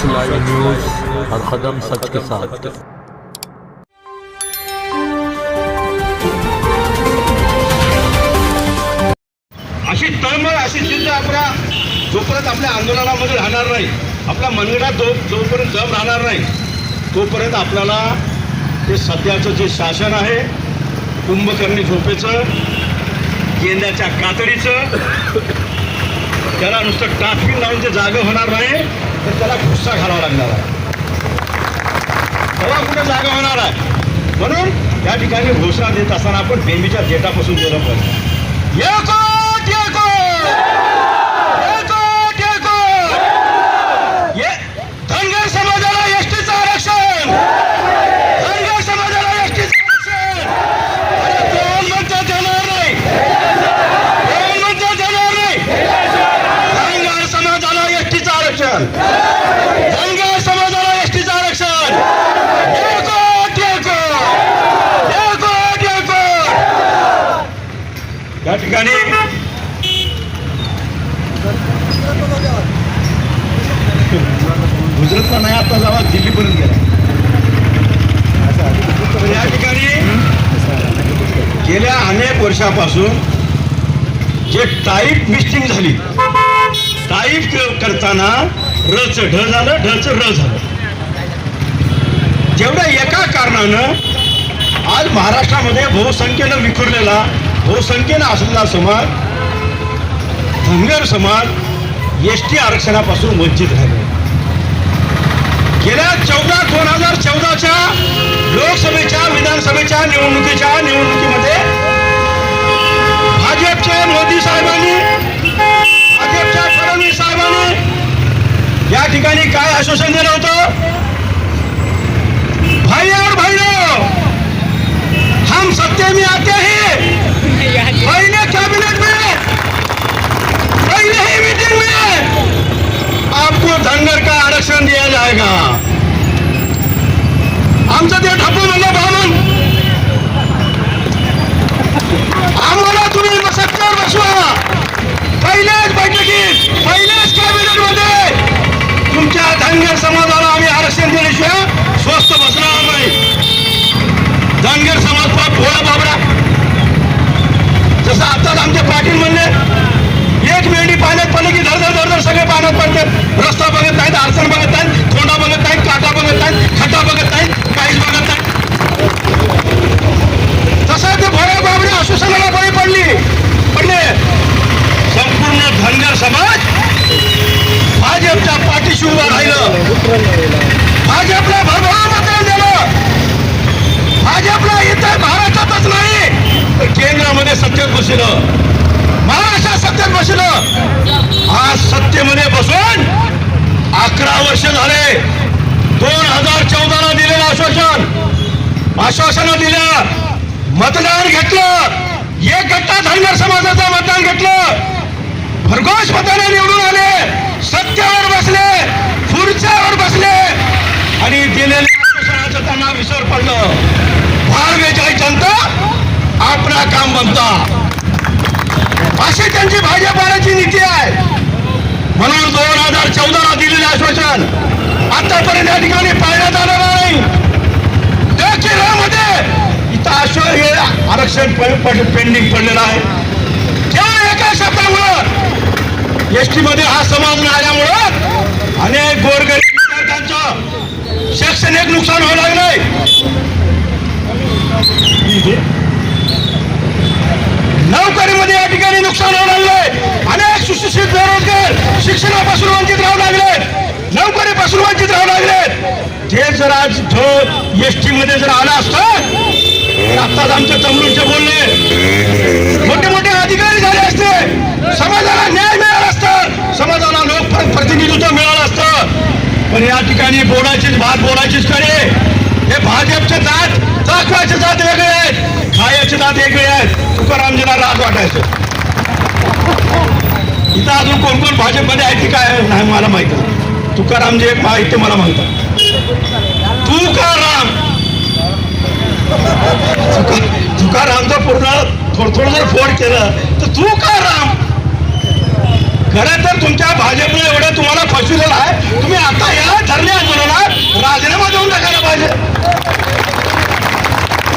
सच live news हर कदम सच के साथ। अशी तळमळ अशी जिद्द आपला जोपर्यंत आपल्या आंदोलनामध्ये राहणार नाही आपल्या मनगडा जो जोपर्यंत जम राहणार नाही तोपर्यंत आपल्याला ते सध्याचं जे शासन आहे कुंभकर्णी झोपेचं गेंद्याच्या कातडीचं त्याला नुसतं ट्राफिक लावून जे जागं होणार नाही तर त्याला गुस्सा घालावा लागणार आहे. तेव्हा कुठं जागा होणार आहे? म्हणून या ठिकाणी घोषणा देत असताना आपण नेहमीच्या देटापासून गेलं पाहिजे एकूट एकूट एकूट एकूट ये धनगर समाजाला एसटीचं आरक्षण धनगर समाजाला एसटीचं आरक्षण अरे दोन म्हणता देणार नाही दोन म्हणता देणार नाही धनगर समाजाला एसटीचं आरक्षण धनगर समाजाला एसटीचं आरक्षण एकूट एकूट एकूट एकूट या ठिकाणी गुजरातला नाही आता जावा दिल्लीपर्यंत गेला. या ठिकाणी गेल्या अनेक वर्षापासून जे टाईप मिस्टिंग झाली टाईप करताना रच ढ झालं ढच र झालं. जेवढ्या एका कारणानं आज महाराष्ट्रामध्ये बहुसंख्येनं विखुरलेला बहुसंख्येनं असलेला समाज धनगर समाज एस टी आरक्षणापासून वंचित राहिले गेल्या चौदा दोन हजार चौदाच्या लोकसभेच्या विधानसभेच्या निवडणुकीच्या निवडणुकीमध्ये भाजपचे मोदी साहेबांनी भाजपच्या फडणवीस साहेबांनी या ठिकाणी काय आश्वासन दिलं होतं? भाई और भाइयों हम सत्य में आते हैं। पहले कैबिनेट में पहले ही मीटिंग में। आपको धनगर का आरक्षण दिया जाएगा। आमचं ते ढापून म्हणलं बामन आम्हाला तुम्ही सत्तेवर बसवा. पहिल्याच बैठकीत पहिल्याच कॅबिनेटमध्ये तुमच्या धनगर समाजाला आम्ही आरक्षण दिल्याशिवाय स्वस्त बसणार नाही. धनगर समाज पाप भोळा बाबरा. जसं आताच आमचे पाटील म्हणले एक मेंढी पाण्यात पडले की धडधड धडधड सगळे पाण्यात पडतात रस्ता बघत नाहीत अडचण बघत नाहीत थोंडा बघत नाहीत काटा बघत नाहीत खड्डा बघत नाहीत. बघत नाही तसं ते भोळ्या बाबरे आश्वासनाला बळी पडली. पडले. संपूर्ण धनगर समाज भाजपच्या पाठीशी उभं राहिलं. भाजपला भरभरा मतदान दिलं भाजपला इतर महाराष्ट्रातच नाही तर केंद्रामध्ये सत्तेत बसलं. महाराष्ट्रात सत्तेत बसलं. आज सत्तेमध्ये बसून अकरा वर्ष झाले दोन हजार चौदाला दिलेलं आश्वासन आश्वासनं दिलं मतदान घेतलं एक गट्टा धनगर समाजाचं मतदान घेतलं. भरघोस मताने निवडून आले सत्यावर बसले खुर्च्यावर बसले. आणि दिलेल्या आश्वासनाचं त्यांना विसर पडलं. फार बेचाळी जनता आपला काम बनता. अशी त्यांची भाजपाची नीती आहे. म्हणून दोन हजार चौदाला दिलेलं आश्वासन आतापर्यंत या ठिकाणी पाळण्यात आलं नाही हे आरक्षण पेंडिंग पडलेलं आहे. त्या एका शब्दामुळं एस टी मध्ये हा समाज आल्यामुळं अनेक गोरगरीब विद्यार्थ्यांचं शैक्षणिक नुकसान व्हायला लागलंय. नोकरीमध्ये या ठिकाणी नुकसान होऊ लागलंय. अनेक सुशिक्षित बेरोजगार शिक्षणापासून वंचित राहू लागले नोकरीपासून वंचित राहू लागले ते जर आज जो एस टी मध्ये जर आला असतं आत्ताच आमच्या चमरूंचे बोलले मोठे मोठे अधिकारी झाले असते. समाजाला न्याय मिळाला असतं. समाजाला लोक प्रतिनिधित्व मिळालं असतं. पण या ठिकाणी बोलायचीच भात बोलायचीच करे हे भाजपचे जात दाखवायचे जात वेगळे आहेत. खायाचे जात वेगळे आहेत. तुकारामजीला राग वाटायचं. इथं अजून कोण कोण भाजपमध्ये आहे ती काय नाही मला माहिती नाही. तुकारामजी एक माहिती मला म्हणतात. तुकाराम! थोडं जर फोड केलं तर तू का राम? खरं तर तुमच्या भाजपने एवढं तुम्हाला फसविलेलं आहे. तुम्ही आता या धरणे आंदोलनात राजीनामा देऊन टाकायला पाहिजे.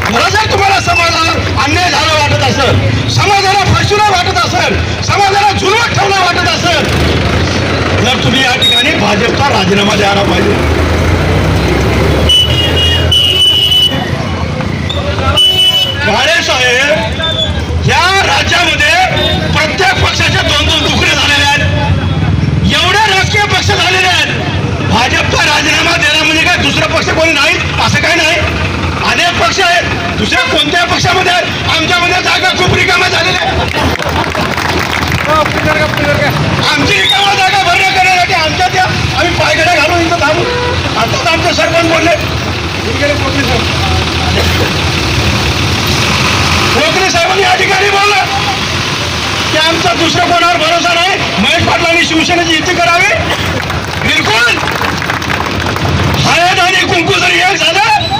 खरं जर तुम्हाला समाजाला अन्याय झाला वाटत असेल समाजाला फसवणं वाटत असेल समाजाला जुलवत ठेवणं वाटत असेल तर तुम्ही या ठिकाणी भाजपचा राजीनामा द्यायला पाहिजे काळे साहेब या राज्यामध्ये प्रत्येक पक्षाचे दोन दोन तुकडे झालेले आहेत एवढे राजकीय पक्ष झालेले आहेत भाजपचा राजीनामा देणं म्हणजे काय दुसरं पक्ष कोणी नाही असं काही नाही अनेक पक्ष आहेत. दुसऱ्या कोणत्या पक्षामध्ये आहेत आमच्यामध्ये जागा खूप रिकाम्या झालेल्या आमची रिकामा जागा भरण्या करण्यासाठी आमच्या त्या आम्ही पायगड्या घालून इथं थांबू आताच आमचे सरपंच बोलले. कोकणे साहेबांनी या ठिकाणी की आमचा दुसऱ्या कोणावर भरोसा नाही महेश पाटलांनी शिवसेनेची युती करावी. बिलकुल. हळद आणि कुंकू जरी एक झालं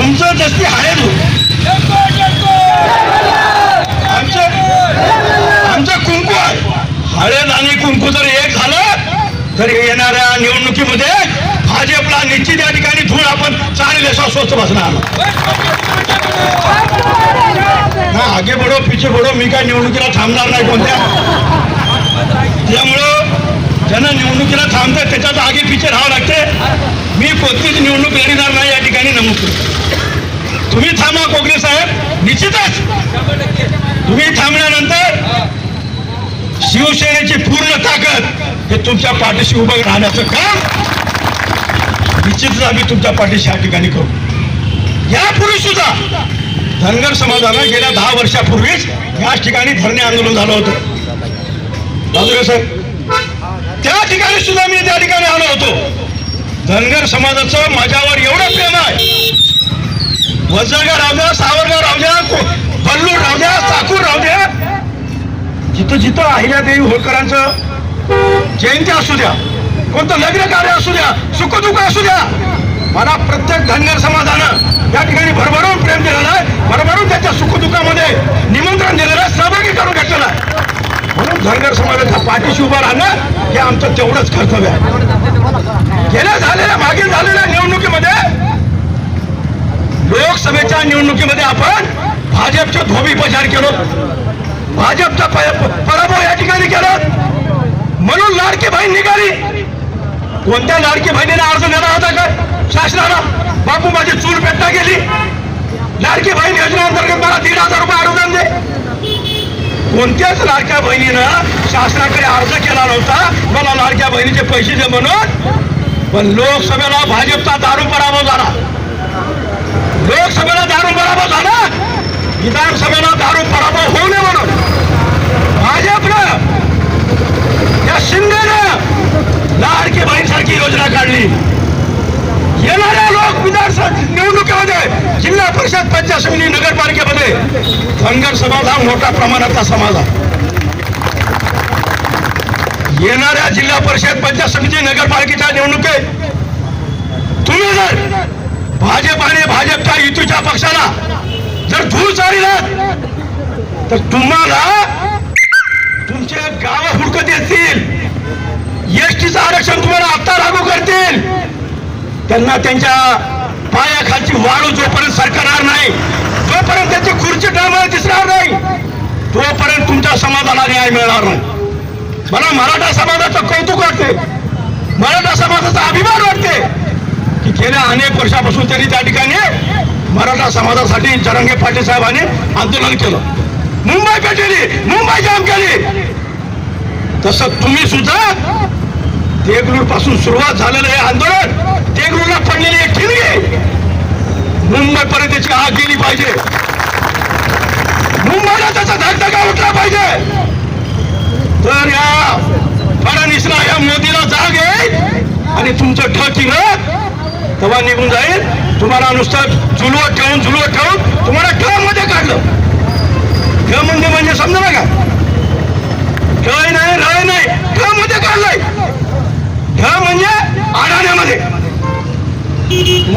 तुमचं जस्ती आहे आमचं आमचं कुंकू आहे. हळद आणि कुंकू जर एक झालं तर येणाऱ्या निवडणुकीमध्ये भाजपला निश्चित या ठिकाणी धूळ आपण चांगले असा बसणार. आगे बडो पिछे बडो मी काय निवडणुकीला थांबणार नाही कोणत्या? त्यामुळं ज्यांना निवडणुकीला थांबतात त्याच्यात आगे पिछे राहावं लागते. मी कोणतीच निवडणूक लढणार नाही या ठिकाणी नमूद करतो. तुम्ही थांबा कोकणे साहेब. निश्चितच. तुम्ही थांबल्यानंतर शिवसेनेची पूर्ण ताकद हे तुमच्या पाठीशी उभं राहण्याचं काम निश्चितच आम्ही तुमच्या पाठीशी या ठिकाणी करू. यापूर्वी सुद्धा धनगर समाजानं गेल्या दहा वर्षापूर्वीच याच ठिकाणी धरणे आंदोलन झालं होतं. बाजूला साहेब त्या ठिकाणी सुद्धा मी त्या ठिकाणी आलो होतो. धनगर समाजाचं माझ्यावर एवढं प्रेम आहे. वजरगाव राहू द्या सावरगाव राहू द्या को- बल्लूर राहू द्या राहू द्या. जिथं जिथं अहिल्यादेवी होळकरांचं जयंती असू द्या कोणतं लग्न कार्य असू द्या सुखदुःख असू द्या मला प्रत्येक धनगर समाजानं या ठिकाणी भरभरून प्रेम दिलेलं आहे भरभरून त्याच्या सुखदुःखामध्ये निमंत्रण दिलेलं आहे सहभागी करून घेतलेलं आहे म्हणून धनगर समाजाच्या पाठीशी उभं राहणं हे आमचं तेवढंच कर्तव्य आहे. गेल्या झालेल्या मागील झालेल्या निवडणुकीमध्ये लोकसभेच्या निवडणुकीमध्ये आपण भाजपचे धोबी प्रचार केलो भाजपचा प- पराभव या ठिकाणी केला म्हणून लाडकी बहीण निघाली. कोणत्या लाडकी बहिणीने अर्ज दिला होता का? शासनाला. बापू माझी चूल पेटता गेली. लाडकी बहीण योजनेअंतर्गत मला दीड हजार रुपये अनुदान दे. कोणत्याच लाडक्या बहिणीनं शासनाकडे अर्ज केला नव्हता. मला लाडक्या बहिणीचे पैसे दे म्हणून. पण लोकसभेला भाजपचा दारू पराभव झाला. लोकसभेला दारू पराभव झाला. विधानसभेला दारू पराभव होऊ नये म्हणून. भाजपनं या शिंदेनं लाडकी बहीणसारखी योजना काढली येणाऱ्या लोक विधानसभा निवडणुकीमध्ये जिल्हा परिषद पंचायत समिती नगरपालिकेमध्ये धनगर समाज हा मोठ्या प्रमाणातला समाज आहे. येणाऱ्या जिल्हा परिषद पंचायत समिती नगरपालिकेच्या निवडणुकीत तुम्ही जर भाजप आणि भाजपच्या युतीच्या पक्षाला जर धूळ चाललात तर तुम्हाला तुमचे गाव हुडकत येतील. एसटीचं आरक्षण तुम्हाला आता लागू करतील. त्यांना त्यांच्या पायाखालची वाळू जोपर्यंत सरकणार नाही जोपर्यंत त्याची खुर्ची टळमळ दिसणार नाही. तोपर्यंत तुमच्या समाजाला न्याय मिळणार नाही. मला मराठा समाजाचं कौतुक वाटते. मराठा समाजाचा अभिमान वाटते की गेल्या अनेक वर्षापासून त्यांनी त्या ठिकाणी मराठा समाजासाठी जरंगे पाटील साहेबांनी आंदोलन केलं. मुंबई पेटली मुंबई जाम केली. तसं तुम्ही सुद्धा देगलूरपासून सुरुवात झालेलं हे आंदोलन देगलूरला पडलेली एक ठिणगी. मुंबई पर्यंत त्याची आग गेली पाहिजे. मुंबईला त्याचा धगधगा उठला पाहिजे. तर या फडणवीसला या मोदीला जाग येईल आणि तुमचं ठकिलं तेव्हा निघून जाईल. तुम्हाला नुसतं झुलवत ठेवून झुलवत ठेवून तुम्हाला ठममध्ये काढलं. ठ म्हणजे म्हणजे समजा ना का ठय नाही रय नाही ठ मध्ये काढलंय. ठ म्हणजे आढाण्यामध्ये तुम्हाला